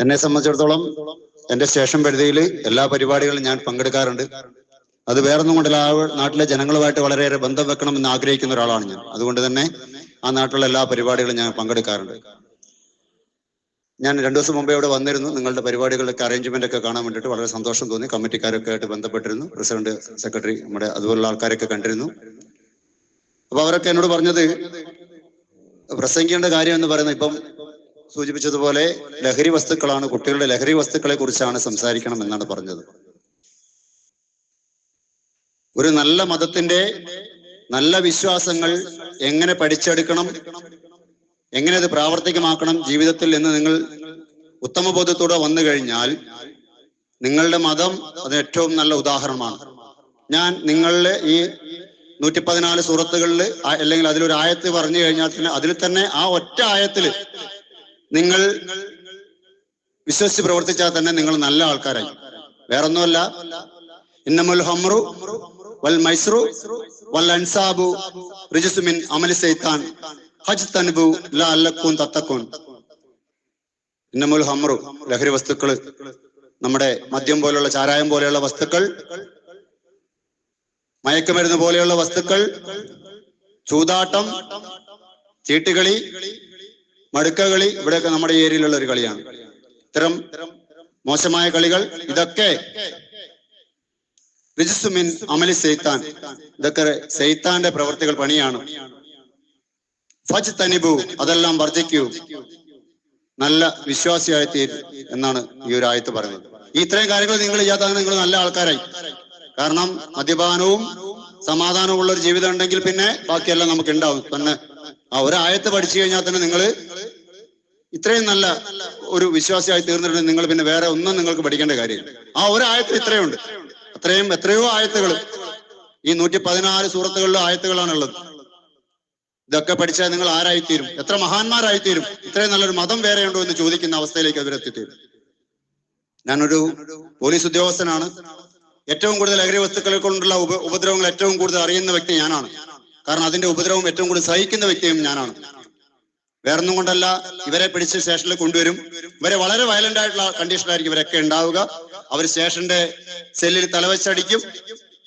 എന്നെ സംബന്ധിച്ചിടത്തോളം എന്റെ സ്റ്റേഷൻ പരിധിയിൽ എല്ലാ പരിപാടികളും ഞാൻ പങ്കെടുക്കാറുണ്ട്. അത് വേറൊന്നും കൊണ്ടല്ല ആ നാട്ടിലെ ജനങ്ങളുമായിട്ട് വളരെയേറെ ബന്ധം വെക്കണമെന്ന് ആഗ്രഹിക്കുന്ന ഒരാളാണ് ഞാൻ. അതുകൊണ്ട് തന്നെ ആ നാട്ടിലുള്ള എല്ലാ പരിപാടികളും ഞാൻ പങ്കെടുക്കാറുണ്ട്. ഞാൻ രണ്ടു ദിവസം മുമ്പേ ഇവിടെ വന്നിരുന്നു. നിങ്ങളുടെ പരിപാടികളൊക്കെ അറേഞ്ച്മെന്റ് ഒക്കെ കാണാൻ വേണ്ടിയിട്ട് വളരെ സന്തോഷം തോന്നി. കമ്മിറ്റിക്കാരൊക്കെ ആയിട്ട് ബന്ധപ്പെട്ടിരുന്നു. പ്രസിഡന്റ് സെക്രട്ടറി നമ്മുടെ അതുപോലുള്ള ആൾക്കാരൊക്കെ കണ്ടിരുന്നു. അപ്പൊ അവരൊക്കെ എന്നോട് പറഞ്ഞത് പ്രസംഗിക്കേണ്ട കാര്യം എന്ന് പറയുന്നത് ഇപ്പം സൂചിപ്പിച്ചതുപോലെ ലഹരി വസ്തുക്കളാണ് കുട്ടികളുടെ ലഹരി വസ്തുക്കളെ കുറിച്ചാണ് സംസാരിക്കണം എന്നാണ് പറഞ്ഞത്. ഒരു നല്ല മതത്തിന്റെ നല്ല വിശ്വാസങ്ങൾ എങ്ങനെ പഠിച്ചെടുക്കണം എങ്ങനെ അത് പ്രാവർത്തികമാക്കണം ജീവിതത്തിൽ എന്ന് നിങ്ങൾ ഉത്തമ ബോധത്തോടെ വന്നു കഴിഞ്ഞാൽ നിങ്ങളുടെ മതം അത് ഏറ്റവും നല്ല ഉദാഹരണമാണ്. ഞാൻ നിങ്ങളുടെ ഈ നൂറ്റി പതിനാല് സൂറത്തുകളിൽ അല്ലെങ്കിൽ അതിലൊരു ആയത്ത് പറഞ്ഞു കഴിഞ്ഞാൽ തന്നെ അതിൽ തന്നെ ആ ഒറ്റ ആയത്തിൽ നിങ്ങൾ വിശ്വസിച്ച് പ്രവർത്തിച്ചാൽ തന്നെ നിങ്ങൾ നല്ല ആൾക്കാരായി. വേറൊന്നുമല്ല. ഇന്നമുൽ ഹമ്രു വൽ മൈസ്രു വൽ അൻസാബു റിജസുമിൻ അമലി സൈത്താൻ ഹജ് തൻബു ല അല്ലക്കൂൻ തത്തക്കൂൻ. ഇന്നമുൽ ഹമ്രു ലഹരി വസ്തുക്കൾ നമ്മുടെ മദ്യം പോലെയുള്ള ചാരായം പോലെയുള്ള വസ്തുക്കൾ മയക്കുമരുന്ന് പോലെയുള്ള വസ്തുക്കൾ ചൂതാട്ടം ചീട്ടുകളി മടുക്കകളി ഇവിടെയൊക്കെ നമ്മുടെ ഏരിയയിലുള്ള ഒരു കളിയാണ്. ഇത്തരം മോശമായ കളികൾ ഇതൊക്കെ റിജിസുമിൻ അമലി സെയ്ത്താൻ ഇതൊക്കെ സെയ്ത്താന്റെ പ്രവർത്തികൾ പണിയാണ്. ഫജ് തനിബു അതെല്ലാം വർദ്ധിക്കൂ നല്ല വിശ്വാസിയായി തീരും എന്നാണ് ഈ ഒരു ആയത്ത് പറയുന്നത്. ഈ ഇത്രയും കാര്യങ്ങൾ നിങ്ങൾ ചെയ്യാത്ത നിങ്ങൾ നല്ല ആൾക്കാരായി. കാരണം മദ്യപാനവും സമാധാനവും ഉള്ള ഒരു ജീവിതം ഉണ്ടെങ്കിൽ പിന്നെ ബാക്കിയെല്ലാം നമുക്ക് ഉണ്ടാവും. പിന്നെ ആ ആയത്ത് പഠിച്ചു കഴിഞ്ഞാൽ തന്നെ നിങ്ങൾ ഇത്രയും നല്ല ഒരു വിശ്വാസിയായി തീർന്നിട്ടുണ്ട്. നിങ്ങൾ പിന്നെ വേറെ ഒന്നും നിങ്ങൾക്ക് പഠിക്കേണ്ട കാര്യമില്ല ആ ഒരു ആയത്തിൽ ഇത്രയുണ്ട്. അത്രയും എത്രയോ ആയത്തുകൾ ഈ നൂറ്റി പതിനാല് സൂറത്തുകളിലെ ആയത്തുകളാണുള്ളത്. ഇതൊക്കെ പഠിച്ചാൽ നിങ്ങൾ ആരായിത്തീരും? എത്ര മഹാന്മാരായിത്തീരും? ഇത്രയും നല്ലൊരു മതം വേറെയുണ്ടോ എന്ന് ചോദിക്കുന്ന അവസ്ഥയിലേക്ക് അവരെത്തിത്തീരും ഞാനൊരു പോലീസ് ഉദ്യോഗസ്ഥനാണ്. ഏറ്റവും കൂടുതൽ ലഹരി വസ്തുക്കളെ കൊണ്ടുള്ള ഉപ ഉപദ്രവങ്ങൾ ഏറ്റവും കൂടുതൽ അറിയുന്ന വ്യക്തി ഞാനാണ്. കാരണം അതിന്റെ ഉപദ്രവം ഏറ്റവും കൂടുതൽ സഹിക്കുന്ന വ്യക്തിയും ഞാനാണ്. വേറൊന്നും കൊണ്ടല്ല. ഇവരെ പിടിച്ച് സ്റ്റേഷനിൽ കൊണ്ടുവരും. ഇവരെ വളരെ വയലന്റ് ആയിട്ടുള്ള കണ്ടീഷനായിരിക്കും ഇവരൊക്കെ ഉണ്ടാവുക. അവർ സ്റ്റേഷന്റെ സെല്ലിൽ തലവച്ചടിക്കും.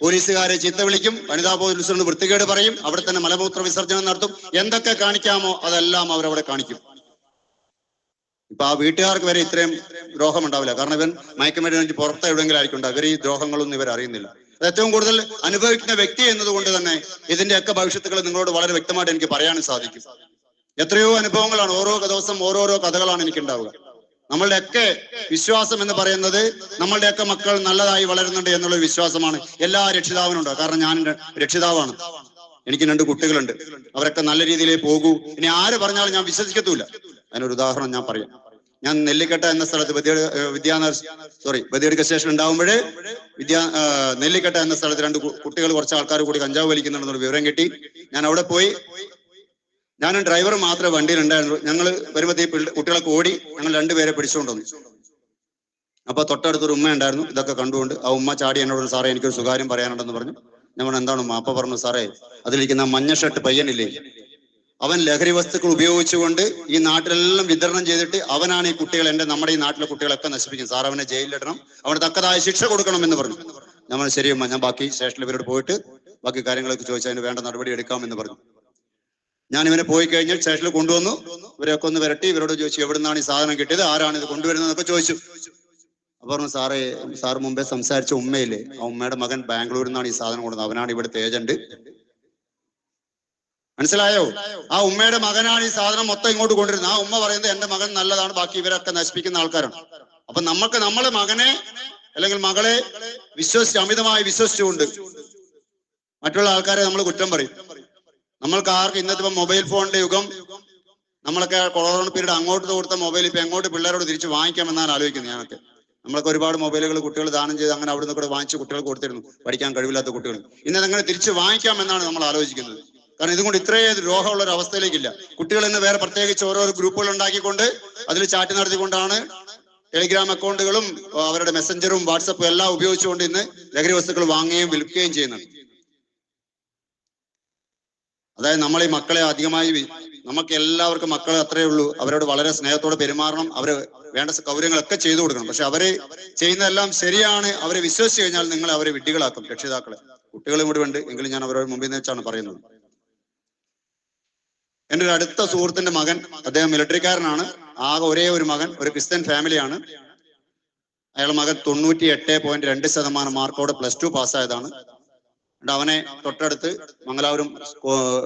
പോലീസുകാരെ ചീത്ത വിളിക്കും. വനിതാ പോലീസിനോട് വൃത്തികേട് പറയും. അവിടെ തന്നെ മലമൂത്ര വിസർജനം നടത്തും. എന്തൊക്കെ കാണിക്കാമോ അതെല്ലാം അവരവിടെ കാണിക്കും. ഇപ്പൊ ആ വീട്ടുകാർക്ക് വരെ ഇത്രയും ദ്രോഹം ഉണ്ടാവില്ല കാരണം ഇവൻ മയക്കുമരുന്ന് പുറത്ത് എവിടെയെങ്കിലും ആയിരിക്കും ഉണ്ടാവും ഇവർ ഈ ദ്രോഹങ്ങളൊന്നും ഇവർ അറിയുന്നില്ല. അത് ഏറ്റവും കൂടുതൽ അനുഭവിക്കുന്ന വ്യക്തി എന്നതുകൊണ്ട് തന്നെ ഇതിന്റെയൊക്കെ ഭവിഷ്യത്തുകൾ നിങ്ങളോട് വളരെ വ്യക്തമായിട്ട് എനിക്ക് പറയാനും സാധിക്കും. എത്രയോ അനുഭവങ്ങളാണ്. ഓരോ ദിവസം ഓരോരോ കഥകളാണ് എനിക്ക് ഉണ്ടാവുക നമ്മളുടെയൊക്കെ വിശ്വാസം എന്ന് പറയുന്നത് നമ്മളുടെയൊക്കെ മക്കൾ നല്ലതായി വളരുന്നുണ്ട് എന്നുള്ള വിശ്വാസമാണ് എല്ലാ രക്ഷിതാവിനും ഉണ്ടാവുക. കാരണം ഞാൻ രക്ഷിതാവാണ്. എനിക്ക് രണ്ട് കുട്ടികളുണ്ട്. അവരൊക്കെ നല്ല രീതിയിൽ പോകൂ. ഇനി ആര് പറഞ്ഞാലും ഞാൻ വിശ്വസിക്കത്തൂല അതിനൊരു ഉദാഹരണം ഞാൻ പറയാം. ഞാൻ നെല്ലിക്കട്ട എന്ന സ്ഥലത്ത് വിദ്യാ സോറി ബദിയെടുക്ക സ്റ്റേഷൻ ഉണ്ടാവുമ്പോഴേ വിദ്യാ നെല്ലിക്കട്ട എന്ന സ്ഥലത്ത് രണ്ട് കുട്ടികൾ കുറച്ച് ആൾക്കാർ കൂടി കഞ്ചാവ് വലിക്കുന്നുണ്ടെന്നൊരു വിവരം കിട്ടി. ഞാൻ അവിടെ പോയി ഞാനും ഡ്രൈവർ മാത്രമേ വണ്ടിയിൽ ഉണ്ടായിരുന്നുള്ളൂ. ഞങ്ങൾ വരുമ്പോഴത്തേക്ക് കുട്ടികളൊക്കെ ഓടി ഞങ്ങൾ രണ്ടുപേരെ പിടിച്ചുകൊണ്ട് വന്നു. അപ്പൊ തൊട്ടടുത്തൊരു ഉമ്മ ഉണ്ടായിരുന്നു. ഇതൊക്കെ കണ്ടുകൊണ്ട് ആ ഉമ്മ ചാടി എന്നോട് സാറേ എനിക്കൊരു സുകാര്യം പറയാനുണ്ടെന്ന് പറഞ്ഞു. ഞങ്ങൾ എന്താണ് ഉമ്മ? അപ്പൊ പറഞ്ഞു സാറേ അതിലിരിക്കുന്ന മഞ്ഞ ഷർട്ട് പയ്യനില്ലേ? അവൻ ലഹരി വസ്തുക്കൾ ഉപയോഗിച്ചുകൊണ്ട് ഈ നാട്ടിലെല്ലാം വിതരണം ചെയ്തിട്ട് അവനാണ് ഈ കുട്ടികൾ എന്റെ നമ്മുടെ ഈ നാട്ടിലെ കുട്ടികളൊക്കെ നശിപ്പിക്കുന്നത്. സാർ അവനെ ജയിലിലിടണം. അവന് തക്കതായ ശിക്ഷ കൊടുക്കണം എന്ന് പറഞ്ഞു. നമ്മൾ ശരിയമ്മ ഞാൻ ബാക്കി സ്റ്റേഷനിൽ ഇവരോട് പോയിട്ട് ബാക്കി കാര്യങ്ങളൊക്കെ ചോദിച്ചാൽ അതിന് വേണ്ട നടപടി എടുക്കാമെന്ന് പറഞ്ഞു. ഞാൻ ഇവനെ പോയി കഴിഞ്ഞാൽ സ്റ്റേഷനിൽ കൊണ്ടുവന്നു. ഇവരൊക്കെ ഒന്ന് വരട്ടി ഇവരോട് ചോദിച്ചു എവിടുന്നാണ് ഈ സാധനം കിട്ടിയത്? ആരാണ് ഇത് കൊണ്ടുവരുന്നതെന്നൊക്കെ ചോദിച്ചു. അപ്പൊ പറഞ്ഞു സാറേ സാർ മുമ്പേ സംസാരിച്ച ഉമ്മയില്ലേ? ആ ഉമ്മയുടെ മകൻ ബാംഗ്ലൂരിൽ നിന്നാണ് ഈ സാധനം കൊണ്ടുവന്നത്. അവനാണ് ഇവിടുത്തെ ഏജന്റ്. മനസ്സിലായോ? ആ ഉമ്മയുടെ മകനാണ് ഈ സാധനം മൊത്തം ഇങ്ങോട്ട് കൊണ്ടിരുന്നത് ആ ഉമ്മ പറയുന്നത് എന്റെ മകൻ നല്ലതാണ് ബാക്കി ഇവരൊക്കെ നശിപ്പിക്കുന്ന ആൾക്കാരാണ്. അപ്പൊ നമുക്ക് നമ്മളെ മകനെ അല്ലെങ്കിൽ മകളെ വിശ്വസിച്ച് അമിതമായി വിശ്വസിച്ചുകൊണ്ട് മറ്റുള്ള ആൾക്കാരെ നമ്മൾ കുറ്റം പറയും. നമ്മൾക്ക് ആർക്ക് ഇന്നത്തെ ഇപ്പൊ മൊബൈൽ ഫോണിന്റെ യുഗം. നമ്മളൊക്കെ കൊറോണ പീരീഡ് അങ്ങോട്ട് കൊടുത്ത മൊബൈൽ ഇപ്പൊ എങ്ങോട്ട് പിള്ളേരോട് തിരിച്ച് വാങ്ങിക്കാമെന്നാണ് ആലോചിക്കുന്നത് ഞാനൊക്കെ. നമ്മളൊക്കെ ഒരുപാട് മൊബൈലുകൾ കുട്ടികൾ ദാനം ചെയ്ത് അങ്ങനെ അവിടുന്ന് കൂടെ വാങ്ങിച്ച് കുട്ടികൾ കൊടുത്തിരുന്നു. പഠിക്കാൻ കഴിവില്ലാത്ത കുട്ടികൾ. ഇന്നത് അങ്ങനെ തിരിച്ച് വാങ്ങിക്കാമെന്നാണ് നമ്മൾ ആലോചിക്കുന്നത്. കാരണം ഇതുകൊണ്ട് ഇത്രയും രോഗമുള്ള ഒരു അവസ്ഥയിലേക്കില്ല. കുട്ടികൾ ഇന്ന് വേറെ പ്രത്യേകിച്ച് ഓരോ ഗ്രൂപ്പുകൾ ഉണ്ടാക്കിക്കൊണ്ട് അതിൽ ചാറ്റ് നടത്തിക്കൊണ്ടാണ് ടെലിഗ്രാം അക്കൗണ്ടുകളും അവരുടെ മെസ്സഞ്ചറും വാട്സപ്പും എല്ലാം ഉപയോഗിച്ചുകൊണ്ട് ഇന്ന് ലഹരി വസ്തുക്കൾ വാങ്ങുകയും വിൽക്കുകയും ചെയ്യുന്നുണ്ട് അതായത് നമ്മൾ ഈ മക്കളെ അധികമായി നമുക്ക് എല്ലാവർക്കും മക്കൾ അത്രേ ഉള്ളൂ. അവരോട് വളരെ സ്നേഹത്തോടെ പെരുമാറണം. അവർ വേണ്ട സൗകര്യങ്ങളൊക്കെ ചെയ്തു കൊടുക്കണം. പക്ഷെ അവർ ചെയ്യുന്നതെല്ലാം ശരിയാണ്. അവരെ വിശ്വസിച്ച് കഴിഞ്ഞാൽ നിങ്ങൾ അവരെ വിഡ്ഢികളാക്കും. രക്ഷിതാക്കളെ. കുട്ടികളും കൂടി ഉണ്ട്. എങ്കിലും ഞാൻ അവരോട് മുമ്പിൽ നിന്ന് വെച്ചാണ് പറയുന്നത്. എന്റെ ഒരു അടുത്ത സുഹൃത്തിന്റെ മകൻ അദ്ദേഹം മിലിറ്ററിക്കാരനാണ് ആകെ ഒരേ ഒരു മകൻ ഒരു ക്രിസ്ത്യൻ ഫാമിലിയാണ്. അയാളുടെ മകൻ തൊണ്ണൂറ്റി എട്ട് പോയിന്റ് രണ്ട് ശതമാനം മാർക്കോടെ പ്ലസ് ടു പാസ്സായതാണ്. എന്നിട്ട് അവനെ തൊട്ടടുത്ത് മംഗലാപുരം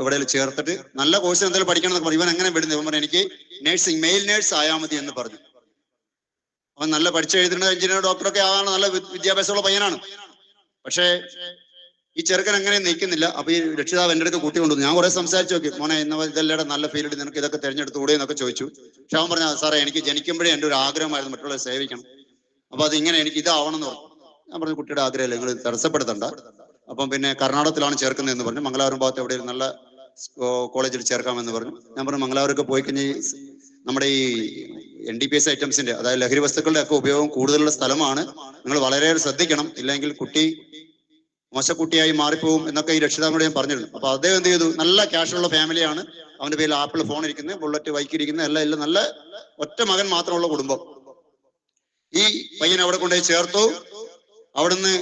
ഇവിടെ ചേർത്തിട്ട് നല്ല കോഴ്സ് എന്തെങ്കിലും പഠിക്കണം എന്നൊക്കെ പറഞ്ഞു. ഇവൻ എങ്ങനെ വിടുന്നു? ഇവൻ പറഞ്ഞു എനിക്ക് നേഴ്സിംഗ് മെയിൽ നേഴ്സ് ആയാൽ മതി എന്ന് പറഞ്ഞു. അവൻ നല്ല പഠിച്ചു എഴുതുന്ന എഞ്ചിനീയർ ഡോക്ടറൊക്കെ ആവാണ് നല്ല വിദ്യാഭ്യാസമുള്ള പയ്യനാണ്. പക്ഷേ ഈ ചെറുക്കൻ അങ്ങനെ നിൽക്കുന്നില്ല. അപ്പൊ ഈ രക്ഷിതാവ് എന്റെ അടുത്ത് കൂട്ടി കൊണ്ടുവന്നു. ഞാൻ കുറെ സംസാരിച്ചു നോക്കി. മോനെ ഇന്ന ഇതെല്ലാം നല്ല ഫീൽഡ് നിനക്ക് ഇതൊക്കെ തിരഞ്ഞെടുത്തുകൂടെ എന്നൊക്കെ ചോദിച്ചു. പക്ഷെ അവൻ പറഞ്ഞു സാറേ എനിക്ക് ജനിക്കുമ്പോഴേ എന്റെ ഒരു ആഗ്രഹമായിരുന്നു മറ്റുള്ളവരെ സേവിക്കണം. അപ്പൊ അത് ഇങ്ങനെ എനിക്ക് ഇതാവണം എന്ന് പറഞ്ഞു. ഞാൻ പറഞ്ഞു കുട്ടിയുടെ ആഗ്രഹമല്ല? നിങ്ങൾ തടസ്സപ്പെടുത്തണ്ട. അപ്പം പിന്നെ കർണാടകത്തിലാണ് ചേർക്കുന്നത് എന്ന് പറഞ്ഞു. മംഗലാപുരം ഭാഗത്ത് എവിടെ നല്ല കോളേജിൽ ചേർക്കാമെന്ന് പറഞ്ഞു. ഞാൻ പറഞ്ഞു മംഗലാപുരമൊക്കെ പോയി കഴിഞ്ഞാൽ ഈ നമ്മുടെ ഈ എൻ ഡി പി എസ് ഐറ്റംസിന്റെ അതായത് ലഹരി വസ്തുക്കളുടെ ഒക്കെ ഉപയോഗം കൂടുതലുള്ള സ്ഥലമാണ്. നിങ്ങൾ വളരെ ശ്രദ്ധിക്കണം. ഇല്ലെങ്കിൽ കുട്ടി മോശക്കുട്ടിയായി മാറിപ്പോവും എന്നൊക്കെ ഈ രക്ഷിതാക്കളോട് ഞാൻ പറഞ്ഞിരുന്നു. അപ്പൊ അദ്ദേഹം എന്ത് ചെയ്തു? നല്ല ക്യാഷുള്ള ഫാമിലിയാണ്. അവന്റെ പേരിൽ ആപ്പിൾ ഫോൺ ഇരിക്കുന്നത് ബുള്ളറ്റ് ബൈക്ക് ഇരിക്കുന്നത് എല്ലാം എല്ലാം നല്ല ഒറ്റ മകൻ മാത്രമുള്ള കുടുംബം. ഈ പയ്യൻ അവിടെ കൊണ്ടുപോയി ചേർത്തു. അവിടുന്ന്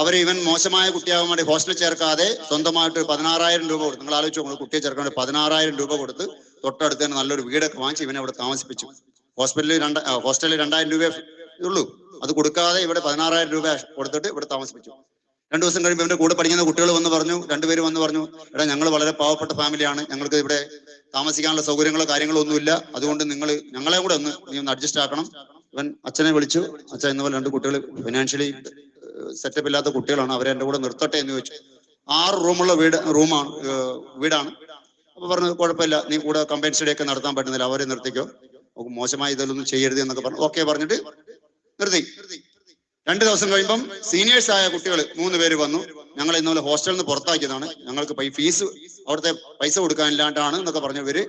അവർ ഇവൻ മോശമായ കുട്ടിയാകാൻ വേണ്ടി ഹോസ്റ്റലിൽ ചേർക്കാതെ സ്വന്തമായിട്ട് പതിനാറായിരം രൂപ കൊടുത്തു നിങ്ങൾ ആലോചിച്ച് നോക്കണം കുട്ടിയെ ചേർക്കാൻ വേണ്ടി പതിനാറായിരം രൂപ കൊടുത്ത് തൊട്ടടുത്ത് തന്നെ നല്ലൊരു വീടൊക്കെ വാങ്ങിച്ച് ഇവനെ അവിടെ താമസിപ്പിച്ചു. ഹോസ്പിറ്റലിൽ രണ്ട് ഹോസ്റ്റലിൽ രണ്ടായിരം രൂപ ഉള്ളൂ. അത് കൊടുക്കാതെ ഇവിടെ പതിനാറായിരം രൂപ കൊടുത്തിട്ട് ഇവിടെ താമസിപ്പിച്ചു. രണ്ടു ദിവസം കഴിയുമ്പോൾ ഇവന്റെ കൂടെ പഠിക്കുന്ന കുട്ടികൾ വന്ന് പറഞ്ഞു രണ്ടുപേരും വന്ന് പറഞ്ഞു എടാ ഞങ്ങൾ വളരെ പാവപ്പെട്ട ഫാമിലിയാണ്. ഞങ്ങൾക്ക് ഇവിടെ താമസിക്കാനുള്ള സൗകര്യങ്ങളോ കാര്യങ്ങളോ ഒന്നുമില്ല അതുകൊണ്ട് നിങ്ങൾ ഞങ്ങളെ കൂടെ ഒന്ന് നീ ഒന്ന് അഡ്ജസ്റ്റ് ആക്കണം. ഇവൻ അച്ഛനെ വിളിച്ചു. അച്ഛൻ ഇന്നുപോലെ രണ്ട് കുട്ടികൾ ഫിനാൻഷ്യലി സെറ്റപ്പ് ഇല്ലാത്ത കുട്ടികളാണ്. അവരെ എന്റെ കൂടെ നിർത്തട്ടെ എന്ന് ചോദിച്ചു. ആറ് റൂമുള്ള വീട് റൂമാണ് വീടാണ്. അപ്പൊ പറഞ്ഞു കുഴപ്പമില്ല. നീ കൂടെ കമ്പൈൻ സ്റ്റഡി ഒക്കെ നടത്താൻ പറ്റുന്നില്ല. അവരെ നിർത്തിക്കോ. മോശമായി ഇതിലൊന്നും ചെയ്യരുത് എന്നൊക്കെ പറഞ്ഞു. ഓക്കെ പറഞ്ഞിട്ട് നിർത്തി. രണ്ടു ദിവസം കഴിയുമ്പം സീനിയേഴ്സ് ആയ കുട്ടികൾ മൂന്ന് പേര് വന്നു. ഞങ്ങൾ ഇന്നലെ ഹോസ്റ്റലിൽ നിന്ന് പുറത്താക്കിയതാണ്. ഞങ്ങൾക്ക് ഫീസ് അവിടുത്തെ പൈസ കൊടുക്കാനില്ലാണ്ടാണ് എന്നൊക്കെ പറഞ്ഞവര്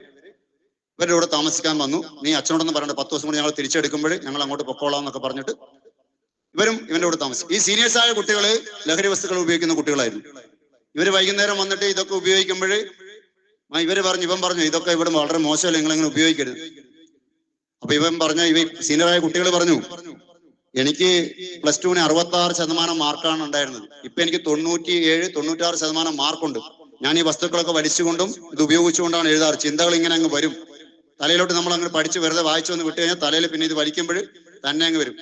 ഇവരുടെ കൂടെ താമസിക്കാൻ വന്നു. നീ അച്ഛനോടൊന്നും പറയണ്ട. പത്ത് ദിവസം കൂടി ഞങ്ങൾ തിരിച്ചെടുക്കുമ്പോൾ ഞങ്ങൾ അങ്ങോട്ട് പൊക്കോളാം എന്നൊക്കെ പറഞ്ഞിട്ട് ഇവരും ഇവന്റെ കൂടെ താമസിക്കും. ഈ സീനിയേഴ്സ് ആയ കുട്ടികൾ ലഹരി വസ്തുക്കൾ ഉപയോഗിക്കുന്ന കുട്ടികളായിരുന്നു. ഇവർ വൈകുന്നേരം വന്നിട്ട് ഇതൊക്കെ ഉപയോഗിക്കുമ്പോൾ ഇവർ പറഞ്ഞു ഇവൻ പറഞ്ഞു ഇതൊക്കെ ഇവിടെ വളരെ മോശമല്ല നിങ്ങൾ ഇങ്ങനെ ഉപയോഗിക്കരുത്? അപ്പൊ ഇവൻ പറഞ്ഞ ഇവ സീനിയറായ കുട്ടികൾ പറഞ്ഞു എനിക്ക് പ്ലസ് ടുവിന് അറുപത്തി ആറ് ശതമാനം മാർക്കാണ് ഉണ്ടായിരുന്നത്. ഇപ്പൊ എനിക്ക് തൊണ്ണൂറ്റി ഏഴ് തൊണ്ണൂറ്റാറ് ശതമാനം മാർക്കുണ്ട്. ഞാൻ ഈ വസ്തുക്കളൊക്കെ വലിച്ചുകൊണ്ടും ഇത് ഉപയോഗിച്ചുകൊണ്ടാണ് എഴുതാറ്. ചിന്തകൾ ഇങ്ങനെ അങ്ങ് വരും. തലയിലോട്ട് നമ്മൾ അങ്ങ് പഠിച്ച് വെറുതെ വായിച്ചു വന്ന് വിട്ട് കഴിഞ്ഞാൽ തലയിൽ പിന്നെ ഇത് വലിക്കുമ്പോൾ തന്നെ അങ്ങ് വരും.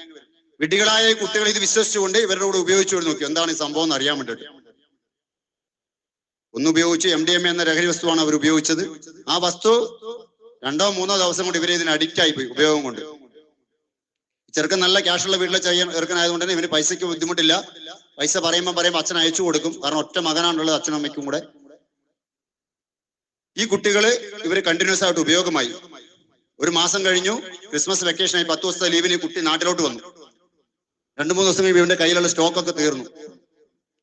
വിഡ്ഢികളായ ഈ കുട്ടികൾ ഇത് വിശ്വസിച്ചുകൊണ്ട് ഇവരുടെ കൂടെ ഉപയോഗിച്ചു നോക്കി. എന്താണ് ഈ സംഭവം എന്ന് അറിയാൻ ഒന്ന് ഉപയോഗിച്ച് എം ഡി എം എന്ന ലഹരി വസ്തുവാണ് അവർ ഉപയോഗിച്ചത്. ആ വസ്തു രണ്ടോ മൂന്നോ ദിവസം കൊണ്ട് ഇവരെ ഇതിന് അഡിക്റ്റ് ആയി പോയി ഉപയോഗം കൊണ്ട്. ചെറുക്കൻ നല്ല ക്യാഷുള്ള വീട്ടിലെ ചെയ്യാൻ ചെറുക്കനായതുകൊണ്ട് തന്നെ ഇവന് പൈസയ്ക്ക് ബുദ്ധിമുട്ടില്ല. പൈസ പറയുമ്പോൾ പറയുമ്പോൾ അച്ഛൻ അയച്ചു കൊടുക്കും. കാരണം ഒറ്റ മകനാണുള്ളത് അച്ഛനും അമ്മയ്ക്കും കൂടെ. ഈ കുട്ടികൾ ഇവർ കണ്ടിന്യൂസ് ആയിട്ട് ഉപയോഗമായി. ഒരു മാസം കഴിഞ്ഞു. ക്രിസ്മസ് വെക്കേഷനായി പത്ത് ദിവസത്തെ ലീവിന് കുട്ടി നാട്ടിലോട്ട് വന്നു. രണ്ടു മൂന്ന് ദിവസം ഇവന്റെ കയ്യിലുള്ള സ്റ്റോക്ക് ഒക്കെ തീർന്നു.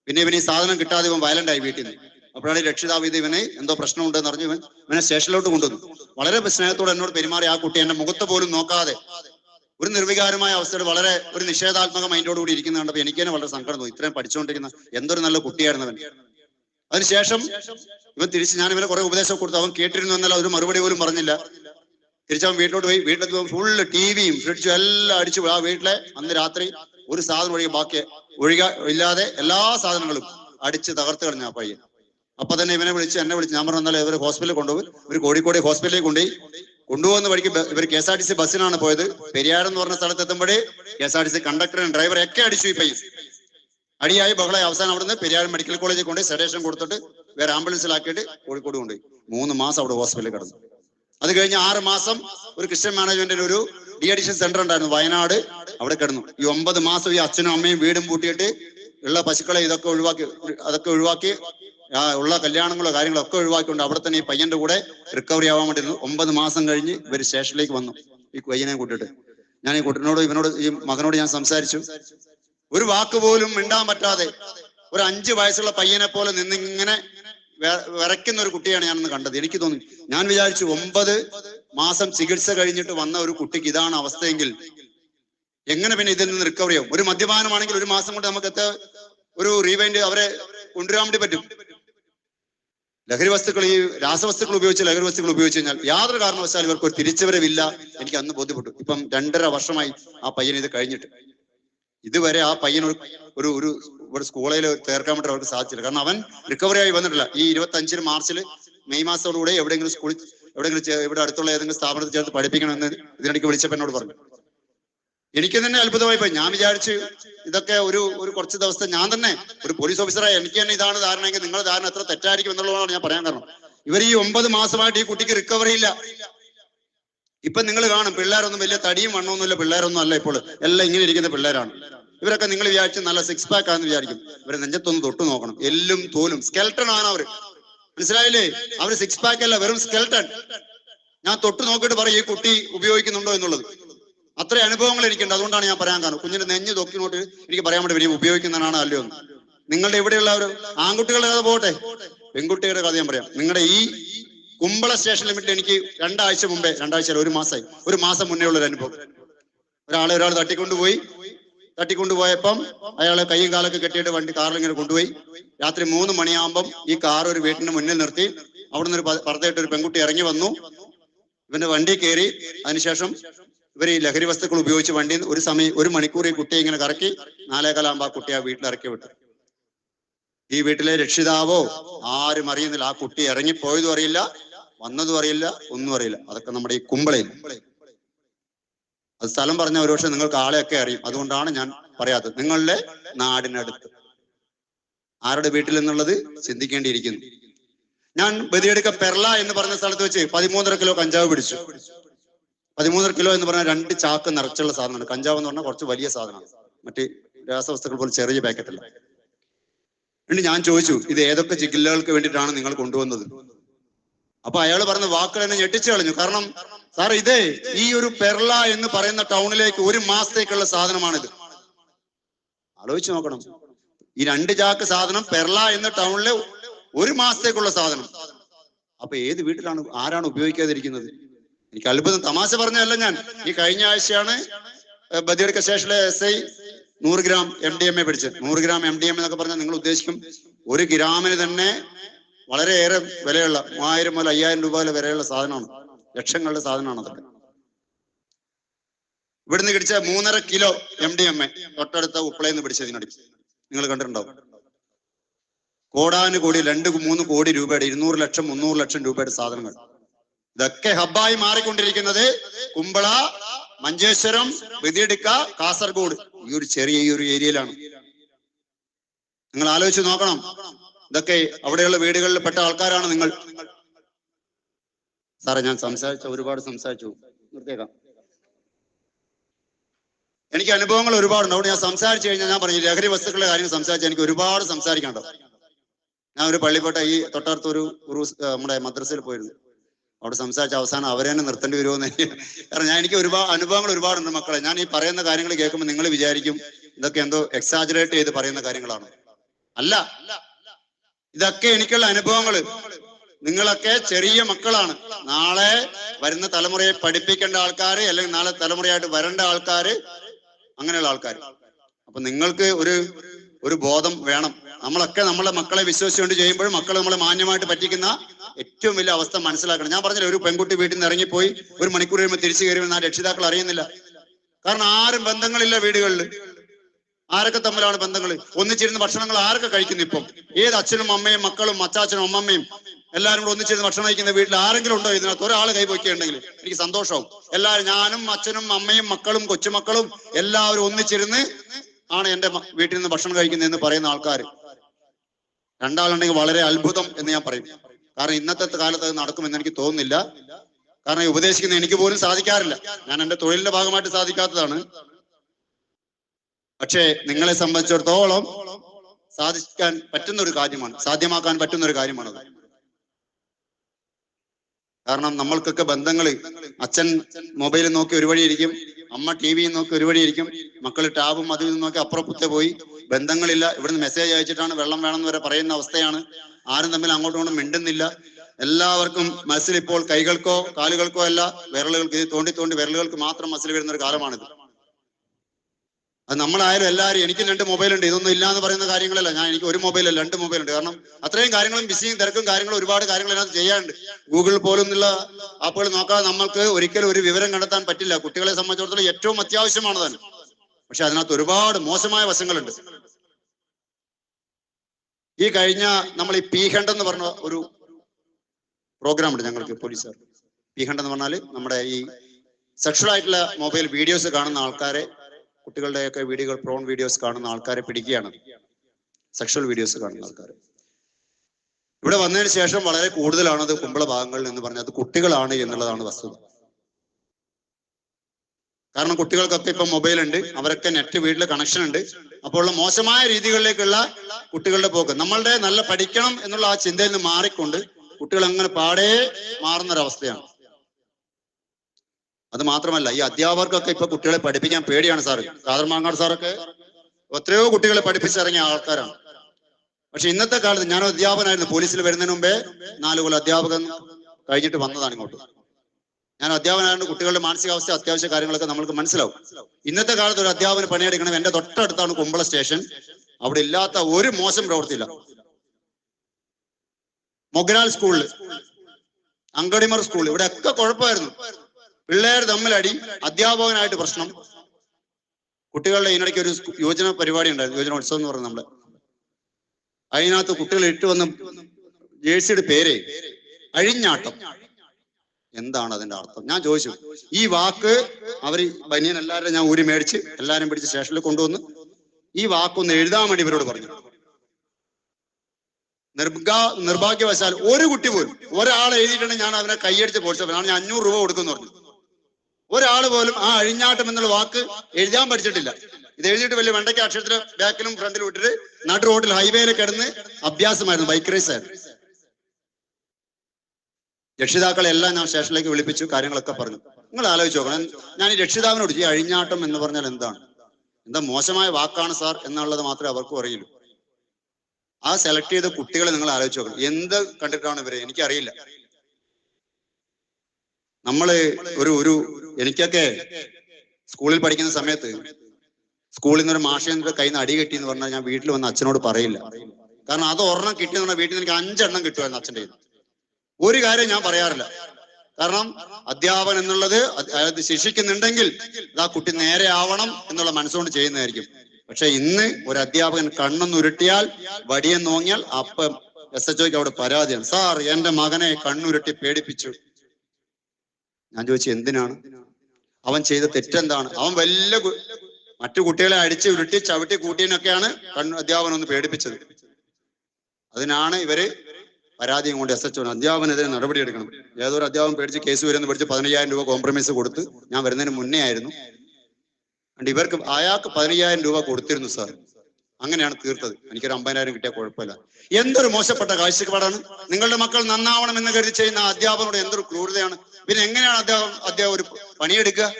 പിന്നെ ഇവന് ഈ സാധനം കിട്ടാതെ ഇവൻ വയലന്റ് ആയി വീട്ടിൽ നിന്ന്. അപ്പോഴാണ് രക്ഷിതാവ് ഇത് ഇവനെ എന്തോ പ്രശ്നമുണ്ടെന്ന് അറിഞ്ഞു ഇവൻ ഇവനെ സ്റ്റേഷനിലോട്ട് കൊണ്ടുവന്നു. വളരെ സ്നേഹത്തോടെ എന്നോട് പെരുമാറി ആ കുട്ടി എന്റെ മുഖത്ത് പോലും നോക്കാതെ ഒരു നിർവികാരമായ അവസ്ഥയിൽ വളരെ ഒരു നിഷേധാത്മക മൈൻഡോട് കൂടി ഇരിക്കുന്ന കണ്ടപ്പോൾ എനിക്ക് തന്നെ വളരെ സങ്കടം തോന്നി. ഇത്രയും പഠിച്ചുകൊണ്ടിരിക്കുന്ന എന്തൊരു നല്ല കുട്ടിയായിരുന്നു അവൻ. അതിനുശേഷം ഇവൻ തിരിച്ച് ഞാൻ ഇവനെ കുറെ ഉപദേശം കൊടുത്തു. അവൻ കേട്ടിരുന്നു എന്നാൽ ഒരു മറുപടി പോലും പറഞ്ഞില്ല. തിരിച്ചവൻ വീട്ടിലോട്ട് പോയി. വീട്ടിലെത്തുമ്പോൾ ഫുള്ള് ടി വിയും ഫ്രിഡ്ജും എല്ലാം അടിച്ചു. ആ വീട്ടിലെ അന്ന് രാത്രി ഒരു സാധനം ഒഴികെ ബാക്കി ഒഴിക ഇല്ലാതെ എല്ലാ സാധനങ്ങളും അടിച്ച് തകർത്ത് കളഞ്ഞ ആ പയ്യൻ. അപ്പൊ തന്നെ ഇവനെ വിളിച്ച് എന്നെ വിളിച്ച് ഞാൻ പറഞ്ഞു എന്നാലും ഇവർ ഹോസ്പിറ്റലിൽ കൊണ്ടുപോയി ഇവർ കോഴിക്കോട് ഹോസ്പിറ്റലിൽ കൊണ്ടുപോയി കൊണ്ടുപോകുന്ന വഴിക്ക് ഇവർ K S R T C ബസ്സിനാണ് പോയത്. പെരിയാരം എന്ന് പറഞ്ഞ സ്ഥലത്ത് എത്തുമ്പോഴേ K S R T C കണ്ടക്ടറും ഡ്രൈവറും ഒക്കെ അടിച്ചു ഈ പയ്യൻ. അടിയായി ബഹളായി അവസാനം അവിടുന്ന് പെരിയാരം മെഡിക്കൽ കോളേജിൽ കൊണ്ടുപോയി സെഡേഷൻ കൊടുത്തിട്ട് വേറെ ആംബുലൻസിലാക്കിയിട്ട് കോഴിക്കോട് കൊണ്ടുപോയി. മൂന്ന് മാസം അവിടെ ഹോസ്പിറ്റലിൽ കിടന്നു. അത് കഴിഞ്ഞ് ആറ് മാസം ഒരു ക്രിസ്ത്യൻ മാനേജ്മെന്റിന് ഒരു ഡി അഡിഷൻ സെന്റർ ഉണ്ടായിരുന്നു വയനാട്. അവിടെ കിടന്നു. ഈ ഒമ്പത് മാസം ഈ അച്ഛനും അമ്മയും വീടും പൂട്ടിയിട്ട് ഉള്ള പശുക്കളെ ഇതൊക്കെ ഒഴിവാക്കി അതൊക്കെ ഒഴിവാക്കി ഉള്ള കല്യാണങ്ങളോ കാര്യങ്ങളോ ഒക്കെ ഒഴിവാക്കിക്കൊണ്ട് അവിടെ തന്നെ ഈ പയ്യന്റെ കൂടെ റിക്കവറി ആവാൻ വേണ്ടിയിരുന്നു ഒമ്പത് മാസം കഴിഞ്ഞ് ഇവർ സ്റ്റേഷനിലേക്ക് വന്നു ഈ പയ്യനെ കൂട്ടിയിട്ട്. ഞാൻ ഈ കുട്ടനോട് ഇവനോട് ഈ മകനോട് ഞാൻ സംസാരിച്ചു. ഒരു വാക്ക് പോലും മിണ്ടാൻ പറ്റാതെ ഒരു അഞ്ചു വയസ്സുള്ള പയ്യനെ പോലെ നിന്നിങ്ങനെ വിറയ്ക്കുന്ന ഒരു കുട്ടിയാണ് ഞാനൊന്ന് കണ്ടത്. എനിക്ക് തോന്നി. ഞാൻ വിചാരിച്ചു ഒമ്പത് മാസം ചികിത്സ കഴിഞ്ഞിട്ട് വന്ന ഒരു കുട്ടിക്ക് ഇതാണ് അവസ്ഥയെങ്കിൽ എങ്ങനെ പിന്നെ ഇതിൽ നിന്ന് റിക്കവറി ആവും ഒരു മദ്യപാനമാണെങ്കിൽ ഒരു മാസം കൊണ്ട് നമുക്ക് എത്ര ഒരു റീവൈൻഡ് അവരെ കൊണ്ടുവരാൻ വേണ്ടി പറ്റും. ലഹരി വസ്തുക്കൾ ഈ രാസവസ്തുക്കൾ ഉപയോഗിച്ച് ലഹരി വസ്തുക്കൾ ഉപയോഗിച്ച് കഴിഞ്ഞാൽ യാതൊരു കാരണവശാലും ഇവർക്ക് ഒരു തിരിച്ചുവരവില്ല എനിക്ക് അന്ന് ബോധ്യപ്പെട്ടു. ഇപ്പം രണ്ടര വർഷമായി ആ പയ്യൻ ഇത് കഴിഞ്ഞിട്ട്. ഇതുവരെ ആ പയ്യൻ ഒരു ഒരു ഒരു സ്കൂളിൽ തീർക്കാൻ വേണ്ടി അവർക്ക് സാധിച്ചില്ല. കാരണം അവൻ റിക്കവറി ആയി വന്നിട്ടില്ല. ഈ ഇരുപത്തി അഞ്ചിന് മാർച്ചിൽ മെയ് മാസത്തോടുകൂടെ എവിടെയെങ്കിലും സ്കൂളിൽ എവിടെയെങ്കിലും ഇവിടെ അടുത്തുള്ള ഏതെങ്കിലും സ്ഥാപനത്തിൽ ചേർത്ത് പഠിപ്പിക്കണമെന്ന് ഇതിനിടയ്ക്ക് വിളിച്ചപ്പോൾ എന്നോട് പറഞ്ഞു. എനിക്ക് തന്നെ അത്ഭുതമായി പോയി. ഞാൻ വിചാരിച്ചു ഇതൊക്കെ ഒരു ഒരു കുറച്ച് ദിവസത്തെ ഞാൻ തന്നെ ഒരു പോലീസ് ഓഫീസറായി എനിക്ക് തന്നെ ഇതാണ് ധാരണ ധാരണയെങ്കിൽ നിങ്ങളുടെ ധാരണ എത്ര തെറ്റായിരിക്കും എന്നുള്ളതാണ് ഞാൻ പറയാൻ കാരണം. ഇവർ ഈ ഒമ്പത് മാസമായിട്ട് ഈ കുട്ടിക്ക് റിക്കവറി ഇല്ല. ഇപ്പൊ നിങ്ങൾ കാണും പിള്ളേരൊന്നും വലിയ തടിയും വണ്ണമൊന്നുമില്ല. പിള്ളേരൊന്നും അല്ല ഇപ്പോൾ. എല്ലാം ഇങ്ങനെ ഇരിക്കുന്ന പിള്ളേരാണ്. ഇവരൊക്കെ നിങ്ങൾ വിചാരിച്ച് നല്ല സിക്സ് പാക്ക് ആണെന്ന് വിചാരിക്കും. ഇവരെ നെഞ്ചത്തൊന്ന് തൊട്ടു നോക്കണം. എല്ലും തോലും സ്കെൽട്ടൺ ആണ് അവർ. മനസ്സിലായില്ലേ അവർ സിക്സ് പാക്ക് അല്ല വെറും സ്കെൽട്ടൺ ഞാൻ തൊട്ട് നോക്കിയിട്ട് പറയും ഈ കുട്ടി ഉപയോഗിക്കുന്നുണ്ടോ എന്നുള്ളത്. അത്ര അനുഭവങ്ങൾ എനിക്കുണ്ട്. അതുകൊണ്ടാണ് ഞാൻ പറയാൻ കാരണം. കുഞ്ഞിന്റെ നെഞ്ഞ് തൊക്കിനോട്ട് എനിക്ക് പറയാൻ വേണ്ടി വരും ഉപയോഗിക്കുന്നതാണ് അല്ലയോ നിങ്ങളുടെ ഇവിടെയുള്ള ഒരു ആൺകുട്ടികളുടെ കഥ പോട്ടെ? പെൺകുട്ടികളുടെ കഥ ഞാൻ പറയാം. നിങ്ങളുടെ ഈ കുമ്പള സ്റ്റേഷൻ ലിമിറ്റിൽ എനിക്ക് രണ്ടാഴ്ച മുമ്പേ രണ്ടാഴ്ച ഒരു മാസമായി. ഒരു മാസം മുന്നേ ഉള്ള ഒരു അനുഭവം. ഒരാളെ ഒരാൾ തട്ടിക്കൊണ്ടുപോയി. തട്ടിക്കൊണ്ടുപോയപ്പം അയാളെ കൈയും കാലൊക്കെ കെട്ടിയിട്ട് വണ്ടി കാറിൽ ഇങ്ങനെ കൊണ്ടുപോയി. രാത്രി മൂന്ന് മണിയാകുമ്പം ഈ കാർ ഒരു വീട്ടിന്റെ മുന്നിൽ നിർത്തി. അവിടെ നിന്ന് ഒരു പറത്തായിട്ട് ഒരു പെൺകുട്ടി ഇറങ്ങി വന്നു. ഇവന്റെ വണ്ടി കയറി. അതിനുശേഷം ഇവർ ഈ ലഹരി വസ്തുക്കൾ ഉപയോഗിച്ച് വണ്ടിയിൽ ഒരു സമയം ഒരു മണിക്കൂർ ഈ കുട്ടിയെ ഇങ്ങനെ കറക്കി നാലേകാലാകുമ്പോൾ ആ കുട്ടിയെ ആ വീട്ടിൽ ഇറക്കി വിട്ടു. ഈ വീട്ടിലെ രക്ഷിതാവോ ആരും അറിയുന്നില്ല. ആ കുട്ടി ഇറങ്ങിപ്പോയതും അറിയില്ല വന്നതും അറിയില്ല ഒന്നും അറിയില്ല. അതൊക്കെ നമ്മുടെ ഈ കുമ്പളയിൽ. അത് സ്ഥലം പറഞ്ഞ ഒരു പക്ഷെ നിങ്ങൾക്ക് ആളെയൊക്കെ അറിയും. അതുകൊണ്ടാണ് ഞാൻ പറയാത്തത്. നിങ്ങളുടെ നാടിനടുത്ത്. ആരുടെ വീട്ടിൽ എന്നുള്ളത് ചിന്തിക്കേണ്ടിയിരിക്കുന്നു. ഞാൻ ബദിയെടുക്ക പെർള എന്ന് പറഞ്ഞ സ്ഥലത്ത് വെച്ച് പതിമൂന്നര കിലോ കഞ്ചാവ് പിടിച്ചു. പതിമൂന്നര കിലോ എന്ന് പറഞ്ഞാൽ രണ്ട് ചാക്ക് നിറച്ചുള്ള സാധനമാണ്. കഞ്ചാവ് എന്ന് പറഞ്ഞാൽ കുറച്ച് വലിയ സാധനമാണ്. മറ്റ് രാസവസ്തുക്കൾ പോലെ ചെറിയ പാക്കറ്റല്ല. എന്നിട്ട് ഞാൻ ചോദിച്ചു ഇത് ഏതൊക്കെ ജില്ലകൾക്ക് വേണ്ടിയിട്ടാണ് നിങ്ങൾ കൊണ്ടുവന്നത്? അപ്പൊ അയാൾ പറഞ്ഞ വാക്കുകൾ എന്നെ ഞെട്ടിച്ചു കളഞ്ഞു. കാരണം സാർ ഇതേ ഈ ഒരു പെർള എന്ന് പറയുന്ന ടൗണിലേക്ക് ഒരു മാസത്തേക്കുള്ള സാധനമാണിത്. ആലോചിച്ച് നോക്കണം. ഈ രണ്ട് ചാക്ക് സാധനം പെർള എന്ന ടൗണിലെ ഒരു മാസത്തേക്കുള്ള സാധനം. അപ്പൊ ഏത് വീട്ടിലാണ് ആരാണ് ഉപയോഗിക്കാതിരിക്കുന്നത്? എനിക്ക് അത്ഭുതം. തമാശ പറഞ്ഞതല്ല ഞാൻ. ഈ കഴിഞ്ഞ ആഴ്ചയാണ് ബദിയടുക്ക സ്റ്റേഷനിലെ എസ് ഐ നൂറ് gram M D M A പിടിച്ചത്. നൂറ് ഗ്രാം എം ഡി എം എന്നൊക്കെ പറഞ്ഞാൽ നിങ്ങൾ ഉദ്ദേശിക്കും ഒരു ഗ്രാമിന് തന്നെ വളരെയേറെ വിലയുള്ള മൂവായിരം മുതൽ അയ്യായിരം രൂപ വരെയുള്ള സാധനമാണ്. ലക്ഷങ്ങളുടെ സാധനമാണ് അതൊക്കെ. ഇവിടുന്ന് പിടിച്ച മൂന്നര kilo M D M A തൊട്ടടുത്ത ഉപ്പളയിൽ നിന്ന് പിടിച്ചതിനടുത്ത് നിങ്ങൾ കണ്ടിട്ടുണ്ടാവും കോടാനുകോടി രണ്ട് മൂന്ന് കോടി രൂപയുടെ ഇരുന്നൂറ് ലക്ഷം മുന്നൂറ് ലക്ഷം രൂപയുടെ സാധനങ്ങൾ. ഇതൊക്കെ ഹബ്ബായി മാറിക്കൊണ്ടിരിക്കുന്നത് കുമ്പള മഞ്ചേശ്വരം ബദിയടുക്ക കാസർഗോഡ്. ഈ ഒരു ചെറിയ ഈ ഒരു ഏരിയയിലാണ്. നിങ്ങൾ ആലോചിച്ച് നോക്കണം. ഇതൊക്കെ അവിടെയുള്ള വീടുകളിൽ പെട്ട ആൾക്കാരാണ് നിങ്ങൾ. സാറേ ഞാൻ സംസാരിച്ച ഒരുപാട് സംസാരിച്ചു. നിർത്തേക്കാം എനിക്ക് അനുഭവങ്ങൾ ഒരുപാടുണ്ട്. അതുകൊണ്ട് ഞാൻ സംസാരിച്ചു കഴിഞ്ഞാൽ ഞാൻ പറഞ്ഞു ലഹരി വസ്തുക്കളുടെ കാര്യങ്ങൾ സംസാരിച്ചാൽ എനിക്ക് ഒരുപാട് സംസാരിക്കാണ്ടോ ഞാൻ ഒരു പള്ളിപ്പെട്ട ഈ തൊട്ടടുത്ത് ഒരു നമ്മുടെ മദ്രസയിൽ പോയിരുന്നു. അവിടെ സംസാരിച്ച അവസാനം അവരെ തന്നെ നിർത്തേണ്ടി വരുമോ എന്ന് കാരണം ഞാൻ എനിക്ക് ഒരുപാട് അനുഭവങ്ങൾ ഒരുപാടുണ്ട് മക്കളെ. ഞാൻ ഈ പറയുന്ന കാര്യങ്ങൾ കേൾക്കുമ്പോൾ നിങ്ങൾ വിചാരിക്കും ഇതൊക്കെ എന്തോ എക്സാജറേറ്റ് ചെയ്ത് പറയുന്ന കാര്യങ്ങളാണ്. അല്ല ഇതൊക്കെ എനിക്കുള്ള അനുഭവങ്ങൾ. നിങ്ങളൊക്കെ ചെറിയ മക്കളാണ്. നാളെ വരുന്ന തലമുറയെ പഠിപ്പിക്കേണ്ട ആൾക്കാർ അല്ലെങ്കിൽ നാളെ തലമുറയായിട്ട് വരേണ്ട ആൾക്കാർ അങ്ങനെയുള്ള ആൾക്കാർ അപ്പൊ നിങ്ങൾക്ക് ഒരു ഒരു ബോധം വേണം. നമ്മളൊക്കെ നമ്മളെ മക്കളെ വിശ്വസിച്ചുകൊണ്ട് ചെയ്യുമ്പോൾ മക്കളെ നമ്മളെ മാന്യമായിട്ട് പറ്റിക്കുന്ന ഏറ്റവും വലിയ അവസ്ഥ മനസ്സിലാക്കണം. ഞാൻ പറഞ്ഞില്ല ഒരു പെൺകുട്ടി വീട്ടിൽ നിന്ന് ഇറങ്ങിപ്പോയി ഒരു മണിക്കൂർ കഴിയുമ്പോൾ തിരിച്ചു കയറി വന്ന ആ രക്ഷിതാക്കൾ അറിയുന്നില്ല. കാരണം ആരും ബന്ധങ്ങളില്ല വീടുകളിൽ ആരൊക്കെ തമ്മിലാണ് ബന്ധങ്ങൾ ഒന്നിച്ചിരുന്ന് ഭക്ഷണങ്ങൾ ആരൊക്കെ കഴിക്കുന്നു ഇപ്പം ഏത് അച്ഛനും അമ്മയും മക്കളും അച്ചാച്ചനും അമ്മമ്മയും എല്ലാവരും കൂടെ ഒന്നിച്ചിരുന്ന് ഭക്ഷണം കഴിക്കുന്ന വീട്ടിൽ ആരെങ്കിലും ഉണ്ടോ ഇതിനകത്ത്? ഒരാൾ കൈപോക്കിയുണ്ടെങ്കിൽ എനിക്ക് സന്തോഷവും. എല്ലാവരും ഞാനും അച്ഛനും അമ്മയും മക്കളും കൊച്ചുമക്കളും എല്ലാവരും ഒന്നിച്ചിരുന്ന് ആണ് എന്റെ വീട്ടിൽ നിന്ന് ഭക്ഷണം കഴിക്കുന്നതെന്ന് പറയുന്ന ആൾക്കാർ രണ്ടാളുണ്ടെങ്കിൽ വളരെ അത്ഭുതം എന്ന് ഞാൻ പറയും. കാരണം ഇന്നത്തെ കാലത്ത് അത് നടക്കുമെന്ന് എനിക്ക് തോന്നുന്നില്ല. കാരണം ഉപദേശിക്കുന്ന എനിക്ക് പോലും സാധിക്കാറില്ല. ഞാൻ എന്റെ തൊഴിലിന്റെ ഭാഗമായിട്ട് സാധിക്കാത്തതാണ്. പക്ഷേ നിങ്ങളെ സംബന്ധിച്ചിടത്തോളം സാധിക്കാൻ പറ്റുന്ന ഒരു കാര്യമാണ് സാധ്യമാക്കാൻ പറ്റുന്ന ഒരു കാര്യമാണത്. കാരണം നമ്മൾക്കൊക്കെ ബന്ധങ്ങൾ അച്ഛൻ മൊബൈൽ നോക്കി ഒരു വഴിയിരിക്കും അമ്മ ടി വി നോക്കി ഒരു വഴിയിരിക്കും മക്കൾ ടാബും അതിൽ നോക്കി അപ്പുറപ്പുറത്തെ പോയി ബന്ധങ്ങളില്ല. ഇവിടുന്ന് മെസ്സേജ് അയച്ചിട്ടാണ് വെള്ളം വേണമെന്ന് വരെ പറയുന്ന അവസ്ഥയാണ്. ആരും തമ്മിൽ അങ്ങോട്ടും ഇങ്ങോട്ടും മിണ്ടുന്നില്ല. എല്ലാവർക്കും മസിൽ ഇപ്പോൾ കൈകൾക്കോ കാലുകൾക്കോ അല്ല വിരലുകൾക്ക് തോണ്ടി തോണ്ടി വിരലുകൾക്ക് മാത്രം മസിൽ വരുന്ന ഒരു കാലമാണിത്. അത് നമ്മളായാലും എല്ലാവരും എനിക്ക് രണ്ട് മൊബൈൽ ഉണ്ട് ഇതൊന്നും ഇല്ല എന്ന് പറയുന്ന കാര്യങ്ങളല്ല. ഞാൻ എനിക്ക് ഒരു മൊബൈൽ അല്ല രണ്ട് മൊബൈൽ ഉണ്ട് കാരണം അത്രയും കാര്യങ്ങളും ബിസിയും തിരക്കും കാര്യങ്ങളും ഒരുപാട് കാര്യങ്ങൾ അതിനകത്ത് ചെയ്യാനുണ്ട്. ഗൂഗിൾ പോലും ഉള്ള ആപ്പുകൾ നോക്കാതെ നമ്മൾക്ക് ഒരിക്കലും ഒരു വിവരം കണ്ടെത്താൻ പറ്റില്ല. കുട്ടികളെ സംബന്ധിച്ചിടത്തോളം ഏറ്റവും അത്യാവശ്യമാണ് തന്നെ പക്ഷെ അതിനകത്ത് ഒരുപാട് മോശമായ വശങ്ങളുണ്ട്. ഈ കഴിഞ്ഞ നമ്മൾ ഈ പി ഹണ്ട് എന്ന് പറഞ്ഞ ഒരു പ്രോഗ്രാം ഉണ്ട് ഞങ്ങൾക്ക് പോലീസുകാർ പി ഹണ്ട് എന്ന് പറഞ്ഞാൽ നമ്മുടെ ഈ സെക്ഷൽ ആയിട്ടുള്ള മൊബൈൽ വീഡിയോസ് കാണുന്ന ആൾക്കാരെ കുട്ടികളുടെയൊക്കെ വീഡിയോകൾ പ്രോൺ വീഡിയോസ് കാണുന്ന ആൾക്കാരെ പിടിക്കുകയാണ്. സെക്ഷൽ വീഡിയോസ് കാണുന്ന ആൾക്കാർ ഇവിടെ വന്നതിന് ശേഷം വളരെ കൂടുതലാണ് അത് കുമ്പള ഭാഗങ്ങളിൽ എന്ന് പറഞ്ഞത്. കുട്ടികളാണ് എന്നുള്ളതാണ് വസ്തുത. കാരണം കുട്ടികൾക്കൊക്കെ ഇപ്പൊ മൊബൈൽ ഉണ്ട് അവരൊക്കെ നെറ്റ് വീട്ടിൽ കണക്ഷൻ ഉണ്ട്. അപ്പോൾ ഉള്ള മോശമായ രീതികളിലേക്കുള്ള കുട്ടികളുടെ പോക്ക്. നമ്മളുടെ നല്ല പഠിക്കണം എന്നുള്ള ആ ചിന്തയിൽ നിന്ന് മാറിക്കൊണ്ട് കുട്ടികൾ അങ്ങനെ പാടേ മാറുന്ന മാറുന്നൊരവസ്ഥയാണ് അത് മാത്രമല്ല ഈ അധ്യാപകർക്കൊക്കെ ഇപ്പൊ കുട്ടികളെ പഠിപ്പിക്കാൻ പേടിയാണ് സാറ്. കാതർമാങ്ങാട് സാറൊക്കെ? എത്രയോ കുട്ടികളെ പഠിപ്പിച്ചിറങ്ങിയ ആൾക്കാരാണ്. പക്ഷെ ഇന്നത്തെ കാലത്ത് ഞാൻ അധ്യാപകനായിരുന്നു. പോലീസിൽ വരുന്നതിന് മുമ്പേ നാല് കൊല്ലം അധ്യാപകൻ കഴിഞ്ഞിട്ട് വന്നതാണ് ഇങ്ങോട്ട്. ഞാൻ അധ്യാപകനായതുകൊണ്ട് കുട്ടികളുടെ മാനസികാവസ്ഥ അത്യാവശ്യ കാര്യങ്ങളൊക്കെ നമ്മൾക്ക് മനസ്സിലാവും. ഇന്നത്തെ കാലത്ത് ഒരു അധ്യാപകന് പണിയെടുക്കണം എന്റെ തൊട്ടടുത്താണ് കുമ്പള സ്റ്റേഷൻ. അവിടെ ഇല്ലാത്ത ഒരു മോശം പ്രവൃത്തിയില്ല. മൊഗ്രാൽ സ്കൂളിൽ അങ്കടിമർ സ്കൂളിൽ ഇവിടെ ഒക്കെ കുഴപ്പമായിരുന്നു. പിള്ളേർ തമ്മിലടി അധ്യാപകനായിട്ട് പ്രശ്നം. കുട്ടികളുടെ ഇതിനിടയ്ക്ക് ഒരു യോജന പരിപാടി ഉണ്ടായിരുന്നു യോജന ഉത്സവം എന്ന് പറഞ്ഞു നമ്മൾ. അതിനകത്ത് കുട്ടികൾ ഇട്ട് വന്ന ജേഴ്സിയുടെ പേര് അഴിഞ്ഞാട്ടം. എന്താണ് അതിന്റെ അർത്ഥം? ഞാൻ ചോദിച്ചു. ഈ വാക്ക് അവർ ബനിയൻ എല്ലാവരും ഞാൻ ഊരി മേടിച്ച് എല്ലാരും പിടിച്ച് സ്റ്റേഷനിൽ കൊണ്ടുവന്ന് ഈ വാക്കൊന്ന് എഴുതാൻ വേണ്ടി ഇവരോട് പറഞ്ഞു. നിർഭാ നിർഭാഗ്യവശാൽ ഒരു കുട്ടി പോലും ഒരാൾ എഴുതിയിട്ടുണ്ടെങ്കിൽ ഞാൻ അവനെ കൈയടിച്ച് പോസ്റ്റ് ഞാൻ അഞ്ഞൂറ് രൂപ കൊടുക്കുന്നു പറഞ്ഞു. ഒരാൾ പോലും ആ അഴിഞ്ഞാട്ടം എന്നുള്ള വാക്ക് എഴുതാൻ പഠിച്ചിട്ടില്ല. ഇത് എഴുതിയിട്ട് വലിയ വെണ്ടയ്ക്ക് അക്ഷരത്തിന് ബാക്കിലും ഫ്രണ്ടിലും ഇട്ടിട്ട് നാട്ടു റോഡിൽ ഹൈവേയിൽ കിടന്ന് അഭ്യാസമായിരുന്നു ബൈക്ക് റേസ് ആയിരുന്നു. രക്ഷിതാക്കളെ എല്ലാം ഞാൻ സ്റ്റേഷനിലേക്ക് വിളിപ്പിച്ചു കാര്യങ്ങളൊക്കെ പറഞ്ഞു. നിങ്ങൾ ആലോചിച്ച് നോക്കണം ഞാൻ ഈ രക്ഷിതാവിനോട് ഈ അഴിഞ്ഞാട്ടം എന്ന് പറഞ്ഞാൽ എന്താണ്? എന്താ മോശമായ വാക്കാണ് സാർ എന്നുള്ളത് മാത്രമേ അവർക്കും അറിയുള്ളൂ. ആ സെലക്ട് ചെയ്ത കുട്ടികളെ നിങ്ങൾ ആലോചിച്ച് നോക്കണം. എന്ത് കണ്ടിട്ടാണ് ഇവരെ? എനിക്കറിയില്ല. നമ്മൾ ഒരു ഒരു എനിക്കൊക്കെ സ്കൂളിൽ പഠിക്കുന്ന സമയത്ത് സ്കൂളിൽ നിന്ന് ഒരു മാഷേന്ദ്ര കയ്യിൽ നിന്ന് അടി കിട്ടി എന്ന് പറഞ്ഞാൽ ഞാൻ വീട്ടിൽ വന്ന് അച്ഛനോട് പറയില്ല. കാരണം അത് ഒരെണ്ണം കിട്ടിയെന്ന് പറഞ്ഞാൽ വീട്ടിൽ നിന്ന് എനിക്ക് അഞ്ചെണ്ണം കിട്ടുമായിരുന്നു അച്ഛന്റെ ഒരു കാര്യം ഞാൻ പറയാറില്ല. കാരണം അധ്യാപകൻ എന്നുള്ളത് അതായത് ശിക്ഷിക്കുന്നുണ്ടെങ്കിൽ ആ കുട്ടി നേരെ ആവണം എന്നുള്ള മനസ്സുകൊണ്ട് ചെയ്യുന്നതായിരിക്കും. പക്ഷെ ഇന്ന് ഒരു അധ്യാപകൻ കണ്ണൊന്നുരുട്ടിയാൽ വടിയെന്ന് നോങ്ങിയാൽ അപ്പം എസ് എച്ച് ഒക്ക് അവിടെ പരാതിയാണ്. സാർ എന്റെ മകനെ കണ്ണുരുട്ടി പേടിപ്പിച്ചു. ഞാൻ ചോദിച്ചു എന്തിനാണ്? അവൻ ചെയ്ത തെറ്റെന്താണ്? അവൻ വല്ല മറ്റു കുട്ടികളെ അടിച്ച് ഉരുട്ടി ചവിട്ടി കൂട്ടിയതിനൊക്കെയാണ് കണ്ണു അധ്യാപനം ഒന്ന് പേടിപ്പിച്ചത്. അതിനാണ് ഇവർ പരാതിയും കൊണ്ട് എസ് എച്ച് അധ്യാപനെതിരെ നടപടിയെടുക്കണം ഏതൊരു അധ്യാപകൻ പേടിച്ച് കേസ് വരുമെന്ന് പേടിച്ച് പതിനയ്യായിരം രൂപ കോംപ്രമൈസ് കൊടുത്ത് ഞാൻ വരുന്നതിന് മുന്നേ ആയിരുന്നു. ഇവർക്ക് അയാൾക്ക് പതിനയ്യായിരം രൂപ കൊടുത്തിരുന്നു സാർ അങ്ങനെയാണ് തീർത്തത്. എനിക്കൊരു അമ്പതിനായിരം കിട്ടിയ കുഴപ്പമില്ല. എന്തൊരു മോശപ്പെട്ട കാഴ്ചപ്പാടാണ്. നിങ്ങളുടെ മക്കൾ നന്നാവണം എന്ന് കരുതി ചെയ്യുന്ന അധ്യാപകരുടെ എന്തൊരു ക്രൂരതയാണ്. പിന്നെ എങ്ങനെയാണ് അധ്യാപകം അധ്യാപകർ ഒരു പണിയെടുക്കുക?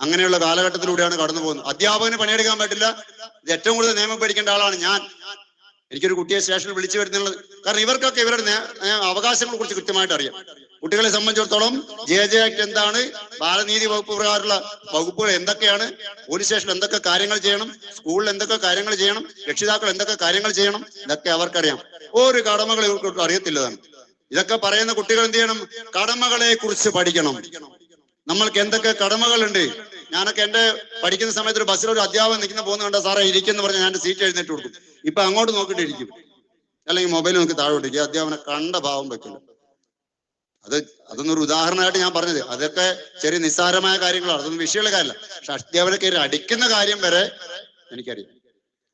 അങ്ങനെയുള്ള കാലഘട്ടത്തിലൂടെയാണ് കടന്നു പോകുന്നത്. അധ്യാപകന് പണിയെടുക്കാൻ പറ്റില്ല. ഇത് ഏറ്റവും കൂടുതൽ നിയമം പഠിക്കേണ്ട ആളാണ് ഞാൻ. എനിക്കൊരു കുട്ടിയെ സ്റ്റേഷനിൽ വിളിച്ചു വരുന്നുള്ളത് കാരണം ഇവർക്കൊക്കെ ഇവരുടെ അവകാശങ്ങളെ കുറിച്ച് കൃത്യമായിട്ട് അറിയാം. കുട്ടികളെ സംബന്ധിച്ചിടത്തോളം ജെ ജെ ആക്ട് എന്താണ്? ബാലനീതി വകുപ്പ് പ്രകാരമുള്ള വകുപ്പുകൾ എന്തൊക്കെയാണ്? പോലീസ് സ്റ്റേഷനിൽ എന്തൊക്കെ കാര്യങ്ങൾ ചെയ്യണം? സ്കൂളിൽ എന്തൊക്കെ കാര്യങ്ങൾ ചെയ്യണം? രക്ഷിതാക്കൾ എന്തൊക്കെ കാര്യങ്ങൾ ചെയ്യണം? ഇതൊക്കെ അവർക്കറിയാം. ഒരു കടമകൾ ഇവർക്ക് അറിയത്തില്ലതാണ്. ഇതൊക്കെ പറയുന്ന കുട്ടികൾ എന്ത് ചെയ്യണം? കടമകളെ കുറിച്ച് പഠിക്കണം. നമ്മൾക്ക് എന്തൊക്കെ കടമകളുണ്ട്? ഞാനൊക്കെ എന്റെ പഠിക്കുന്ന സമയത്ത് ഒരു ബസ്സിൽ ഒരു അധ്യാപകൻ നിൽക്കുന്ന പോകുന്ന കണ്ട സാറേ ഇരിക്കുന്നു പറഞ്ഞ് ഞാൻ സീറ്റ് എഴുന്നേറ്റ് കൊടുക്കും. ഇപ്പൊ അങ്ങോട്ട് നോക്കിയിട്ട് ഇരിക്കും അല്ലെങ്കിൽ മൊബൈൽ നോക്കി താഴോട്ടിരിക്കും. അധ്യാപനെ കണ്ട ഭാവം വെക്കില്ല. അത് അതൊന്നും ഒരു ഉദാഹരണമായിട്ട് ഞാൻ പറഞ്ഞത്. അതൊക്കെ ചെറിയ നിസ്സാരമായ കാര്യങ്ങളാണ്. അതൊന്നും വിഷയമുള്ള കാര്യമല്ല. പക്ഷെ അധ്യാപന കയറി അടിക്കുന്ന കാര്യം വരെ എനിക്കറിയാം.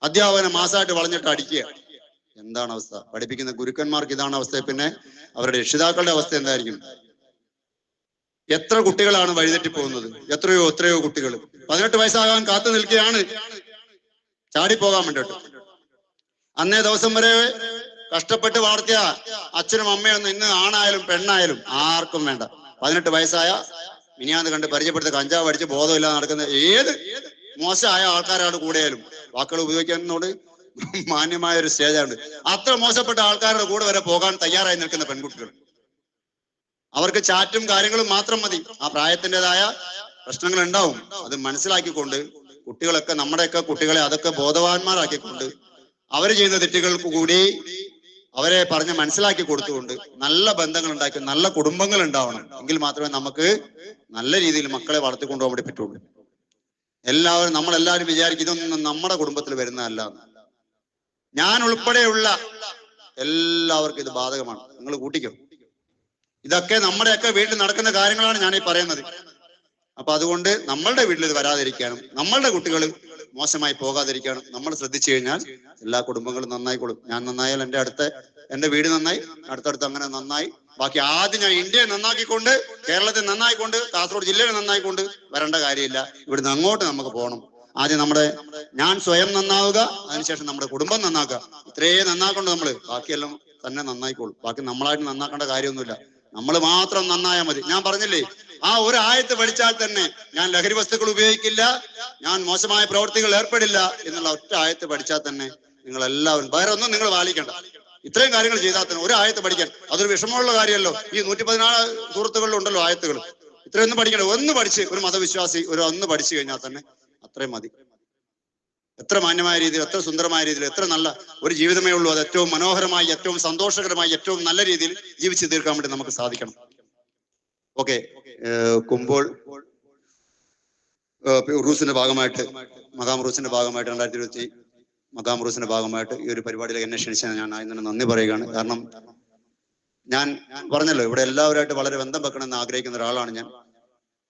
അധ്യാപകനെ മാസമായിട്ട് വളഞ്ഞിട്ട് അടിക്കുക. എന്താണ് അവസ്ഥ? പഠിപ്പിക്കുന്ന ഗുരുക്കന്മാർക്ക് ഇതാണ് അവസ്ഥ. പിന്നെ അവരുടെ രക്ഷിതാക്കളുടെ അവസ്ഥ എന്തായിരിക്കും? എത്ര കുട്ടികളാണ് വഴിതെറ്റി പോകുന്നത്? എത്രയോ എത്രയോ കുട്ടികൾ പതിനെട്ട് വയസ്സാകാൻ കാത്തു നിൽക്കുകയാണ്. ചാടി പോകാൻ വേണ്ടിട്ട് അന്നേ ദിവസം വരെ കഷ്ടപ്പെട്ട് വളർത്തിയ അച്ഛനും അമ്മയൊന്നും ഇന്ന് ആണായാലും പെണ്ണായാലും ആർക്കും വേണ്ട. പതിനെട്ട് വയസ്സായ മിനിയാന്ന് കണ്ട് പരിചയപ്പെടുത്ത കഞ്ചാവ് അടിച്ച് ബോധമില്ലാതെ നടക്കുന്ന ഏത് മോശമായ ആൾക്കാരാണ് കൂടെയാലും വാക്കുകൾ ഉപയോഗിക്കുന്നതോട് മാന്യമായ ഒരു സ്റ്റേജാണ് അത്ര മോശപ്പെട്ട ആൾക്കാരുടെ കൂടെ വരെ പോകാൻ തയ്യാറായി നിൽക്കുന്ന പെൺകുട്ടികൾ. അവർക്ക് ചാറ്റും കാര്യങ്ങളും മാത്രം മതി. ആ പ്രായത്തിന്റെതായ പ്രശ്നങ്ങൾ ഉണ്ടാവും അത് മനസ്സിലാക്കിക്കൊണ്ട് കുട്ടികളൊക്കെ നമ്മുടെയൊക്കെ കുട്ടികളെ അതൊക്കെ ബോധവാന്മാരാക്കിക്കൊണ്ട് അവർ ചെയ്യുന്ന തെറ്റുകൾക്ക് കൂടി അവരെ പറഞ്ഞ് മനസ്സിലാക്കി കൊടുത്തുകൊണ്ട് നല്ല ബന്ധങ്ങൾ ഉണ്ടാക്കി നല്ല കുടുംബങ്ങൾ ഉണ്ടാവണം എങ്കിൽ മാത്രമേ നമുക്ക് നല്ല രീതിയിൽ മക്കളെ വളർത്തിക്കൊണ്ടുപോകാൻ വേണ്ടി പറ്റുള്ളൂ. എല്ലാവരും നമ്മളെല്ലാവരും വിചാരിക്കും ഇതൊന്നും നമ്മുടെ കുടുംബത്തിൽ വരുന്നതല്ല. ഞാൻ ഉൾപ്പെടെയുള്ള എല്ലാവർക്കും ഇത് ബാധകമാണ്. നിങ്ങൾ കൂട്ടിക്കോ. ഇതൊക്കെ നമ്മുടെയൊക്കെ വീട്ടിൽ നടക്കുന്ന കാര്യങ്ങളാണ് ഞാൻ ഈ പറയുന്നത്. അപ്പൊ അതുകൊണ്ട് നമ്മളുടെ വീട്ടിൽ ഇത് വരാതിരിക്കാനും നമ്മളുടെ കുട്ടികൾ മോശമായി പോകാതിരിക്കുകയാണ് നമ്മൾ ശ്രദ്ധിച്ചു കഴിഞ്ഞാൽ എല്ലാ കുടുംബങ്ങളും നന്നായിക്കൊള്ളും ഞാൻ നന്നായാൽ എന്റെ അടുത്ത എന്റെ വീട് നന്നായി അടുത്തടുത്ത് അങ്ങനെ നന്നായി. ബാക്കി ആദ്യം ഞാൻ ഇന്ത്യയെ നന്നാക്കിക്കൊണ്ട് കേരളത്തെ നന്നായിക്കൊണ്ട് കാസർഗോഡ് ജില്ലയെ നന്നായിക്കൊണ്ട് വരേണ്ട കാര്യമില്ല. ഇവിടുന്ന് അങ്ങോട്ട് നമുക്ക് പോകണം. ആദ്യം നമ്മുടെ ഞാൻ സ്വയം നന്നാവുക അതിനുശേഷം നമ്മുടെ കുടുംബം നന്നാക്കുക. ഇത്രയും നന്നാക്കൊണ്ട് നമ്മൾ. ബാക്കിയെല്ലാം തന്നെ നന്നായിക്കോളും. ബാക്കി നമ്മളായിട്ട് നന്നാക്കേണ്ട കാര്യമൊന്നുമില്ല. നമ്മൾ മാത്രം നന്നായാൽ മതി. ഞാൻ പറഞ്ഞില്ലേ? ആ ഒരു ആയത്ത് പഠിച്ചാൽ തന്നെ ഞാൻ ലഹരി വസ്തുക്കൾ ഉപയോഗിക്കില്ല ഞാൻ മോശമായ പ്രവർത്തികൾ ഏർപ്പെടില്ല എന്നുള്ള ഒറ്റ ആയത്ത് പഠിച്ചാൽ തന്നെ നിങ്ങൾ എല്ലാവരും വേറെ ഒന്നും നിങ്ങൾ പാലിക്കണ്ട. ഇത്രയും കാര്യങ്ങൾ ചെയ്താൽ തന്നെ ഒരു ആയത്ത് പഠിക്കാൻ അതൊരു വിഷമമുള്ള കാര്യമല്ലോ. ഈ നൂറ്റി പതിനാല് സുഹൃത്തുക്കളിൽ ഉണ്ടല്ലോ ആയത്തുകൾ. ഇത്രയൊന്നും പഠിക്കണ്ട. ഒന്ന് പഠിച്ച് ഒരു മതവിശ്വാസി ഒരു ഒന്ന് പഠിച്ചു കഴിഞ്ഞാൽ തന്നെ അത്രയും മതി. എത്ര മാന്യമായ രീതിയിൽ എത്ര സുന്ദരമായ രീതിയിൽ എത്ര നല്ല ഒരു ജീവിതമേ ഉള്ളൂ. അത് ഏറ്റവും മനോഹരമായി ഏറ്റവും സന്തോഷകരമായി ഏറ്റവും നല്ല രീതിയിൽ ജീവിച്ചു തീർക്കാൻ വേണ്ടി നമുക്ക് സാധിക്കണം. ഓക്കെ. കുമ്പോൾ റൂസിന്റെ ഭാഗമായിട്ട് മകാം റൂസിന്റെ ഭാഗമായിട്ട് രണ്ടായിരത്തി ഇരുപത്തി മകാം റൂസിന്റെ ഭാഗമായിട്ട് ഈ ഒരു പരിപാടിയിലേക്ക് എന്നെ ക്ഷണിച്ചാൽ ഞാൻ ഇന്ന് നന്ദി പറയുകയാണ്. കാരണം ഞാൻ പറഞ്ഞല്ലോ ഇവിടെ എല്ലാവരുമായിട്ട് വളരെ ബന്ധം വെക്കണമെന്ന് ആഗ്രഹിക്കുന്ന ഒരാളാണ് ഞാൻ.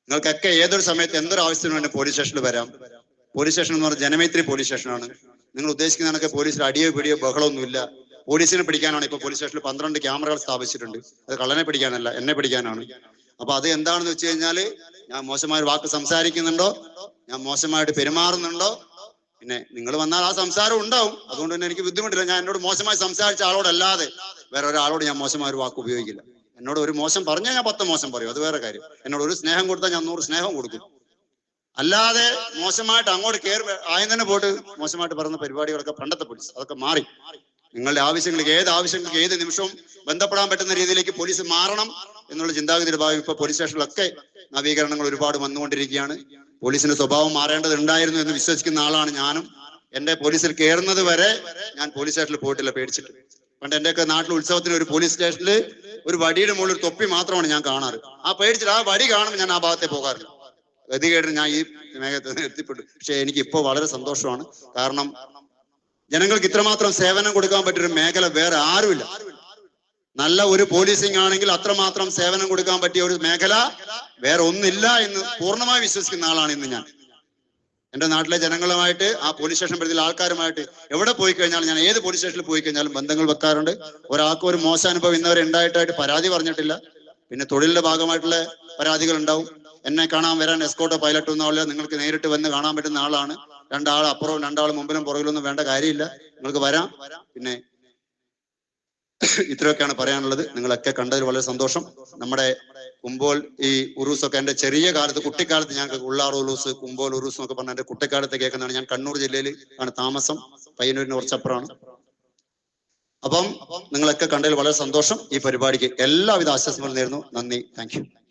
നിങ്ങൾക്കൊക്കെ ഏതൊരു സമയത്ത് എന്തൊരു ആവശ്യത്തിന് വേണ്ടി പോലീസ് സ്റ്റേഷനിൽ വരാം. പോലീസ് സ്റ്റേഷൻ എന്ന് പറഞ്ഞാൽ ജനമൈത്രി പോലീസ് സ്റ്റേഷനാണ്. നിങ്ങൾ ഉദ്ദേശിക്കുന്ന കണക്കെ പോലീസിൽ അടിയോ പിടിയോ ബഹളമൊന്നുമില്ല പോലീസിനെ പിടിക്കാനാണ് ഇപ്പൊ പോലീസ് സ്റ്റേഷനിൽ പന്ത്രണ്ട് ക്യാമറകൾ സ്ഥാപിച്ചിട്ടുണ്ട്. അത് കള്ളനെ പിടിക്കാനല്ല എന്നെ പിടിക്കാനാണ്. അപ്പൊ അത് എന്താണെന്ന് വെച്ച് കഴിഞ്ഞാൽ ഞാൻ മോശമായ വാക്ക് സംസാരിക്കുന്നുണ്ടോ? ഞാൻ മോശമായിട്ട് പെരുമാറുന്നുണ്ടോ? പിന്നെ നിങ്ങൾ വന്നാൽ ആ സംസാരം ഉണ്ടാവും. അതുകൊണ്ട് തന്നെ എനിക്ക് ബുദ്ധിമുട്ടില്ല. ഞാൻ എന്നോട് മോശമായി സംസാരിച്ച ആളോടല്ലാതെ വേറെ ഒരാളോട് ഞാൻ മോശമായ ഒരു വാക്ക് ഉപയോഗിക്കില്ല. എന്നോട് ഒരു മോശം പറഞ്ഞാൽ ഞാൻ പത്ത് മോശം പറയും. അത് വേറെ കാര്യം. എന്നോട് ഒരു സ്നേഹം കൊടുത്താൽ ഞാൻ നൂറ് സ്നേഹം കൊടുക്കും. അല്ലാതെ മോശമായിട്ട് അങ്ങോട്ട് കയറി ആദ്യം തന്നെ പോയിട്ട് മോശമായിട്ട് പറയുന്ന പരിപാടികളൊക്കെ പണ്ടത്തെ പോലീസ് അതൊക്കെ മാറി. നിങ്ങളുടെ ആവശ്യങ്ങൾക്ക് ഏത് ആവശ്യങ്ങൾക്ക് ഏത് നിമിഷവും ബന്ധപ്പെടാൻ പറ്റുന്ന രീതിയിലേക്ക് പോലീസ് മാറണം എന്നുള്ള ചിന്താഗതിയുടെ ഭാഗം ഇപ്പൊ പോലീസ് സ്റ്റേഷനിലൊക്കെ നവീകരണങ്ങൾ ഒരുപാട് വന്നുകൊണ്ടിരിക്കുകയാണ്. പോലീസിന്റെ സ്വഭാവം മാറേണ്ടതുണ്ടായിരുന്നു എന്ന് വിശ്വസിക്കുന്ന ആളാണ് ഞാനും. എന്റെ പോലീസിൽ കയറുന്നത് വരെ ഞാൻ പോലീസ് സ്റ്റേഷനിൽ പോയിട്ടില്ല പേടിച്ചിട്ട് പണ്ട് എന്റെയൊക്കെ നാട്ടിൽ ഉത്സവത്തിന് ഒരു പോലീസ് സ്റ്റേഷനിൽ ഒരു വടിയുടെ മുകളിൽ ഒരു തൊപ്പി മാത്രമാണ് ഞാൻ കാണാറ്. ആ പേടിച്ചിട്ട് ആ വടി കാണുമ്പോൾ ഞാൻ ആ ഭാഗത്തെ പോകാറില്ല. ഗതികേട്ട് ഞാൻ ഈ മേഘത്തിൽ എത്തിപ്പെട്ടു പക്ഷെ എനിക്ക് ഇപ്പോൾ വളരെ സന്തോഷമാണ്. കാരണം ജനങ്ങൾക്ക് ഇത്രമാത്രം സേവനം കൊടുക്കാൻ പറ്റിയൊരു മേഖല വേറെ ആരുമില്ല. നല്ല ഒരു പോലീസിംഗ് ആണെങ്കിൽ അത്രമാത്രം സേവനം കൊടുക്കാൻ പറ്റിയ ഒരു മേഖല വേറെ ഒന്നില്ല എന്ന് പൂർണമായി വിശ്വസിക്കുന്ന ആളാണ് ഇന്ന് ഞാൻ. എന്റെ നാട്ടിലെ ജനങ്ങളുമായിട്ട് ആ പോലീസ് സ്റ്റേഷൻ പരിധിയിലെ ആൾക്കാരുമായിട്ട് എവിടെ പോയി കഴിഞ്ഞാലും ഞാൻ ഏത് പോലീസ് സ്റ്റേഷനിൽ പോയി കഴിഞ്ഞാലും ബന്ധങ്ങൾ വെക്കാറുണ്ട്. ഒരാൾക്ക് ഒരു മോശം അനുഭവം ഇന്നവരെ ഉണ്ടായിട്ടായിട്ട് പരാതി പറഞ്ഞിട്ടില്ല. പിന്നെ തൊഴിലിന്റെ ഭാഗമായിട്ടുള്ള പരാതികൾ ഉണ്ടാവും എന്നെ കാണാൻ വരാൻ എസ്കോട്ടോ പൈലറ്റ് ആവില്ല. നിങ്ങൾക്ക് നേരിട്ട് വന്ന് കാണാൻ പറ്റുന്ന ആളാണ്. രണ്ടാൾ അപ്പുറവും രണ്ടാൾ മുമ്പിലും പുറകിലൊന്നും വേണ്ട കാര്യമില്ല. നിങ്ങൾക്ക് വരാം. പിന്നെ ഇത്രയൊക്കെയാണ് പറയാനുള്ളത്. നിങ്ങളൊക്കെ കണ്ടതിൽ വളരെ സന്തോഷം. നമ്മുടെ കുമ്പോൾ ഈ ഉറൂസ് ഒക്കെ ചെറിയ കാലത്ത് കുട്ടിക്കാലത്ത് ഞാൻ ഉള്ളാർ ഉറൂസ് കുമ്പോൾ ഉറൂസ് എന്നൊക്കെ പറഞ്ഞ എന്റെ കുട്ടിക്കാലത്ത് കേൾക്കുന്നതാണ്. ഞാൻ കണ്ണൂർ ജില്ലയിൽ ആണ് താമസം. പയ്യന്നൂരിന് കുറച്ചപ്പുറമാണ്. അപ്പം നിങ്ങളൊക്കെ കണ്ടതിൽ വളരെ സന്തോഷം. ഈ പരിപാടിക്ക് എല്ലാവിധ ആശ്വാസങ്ങളും നേരുന്നു. നന്ദി. താങ്ക്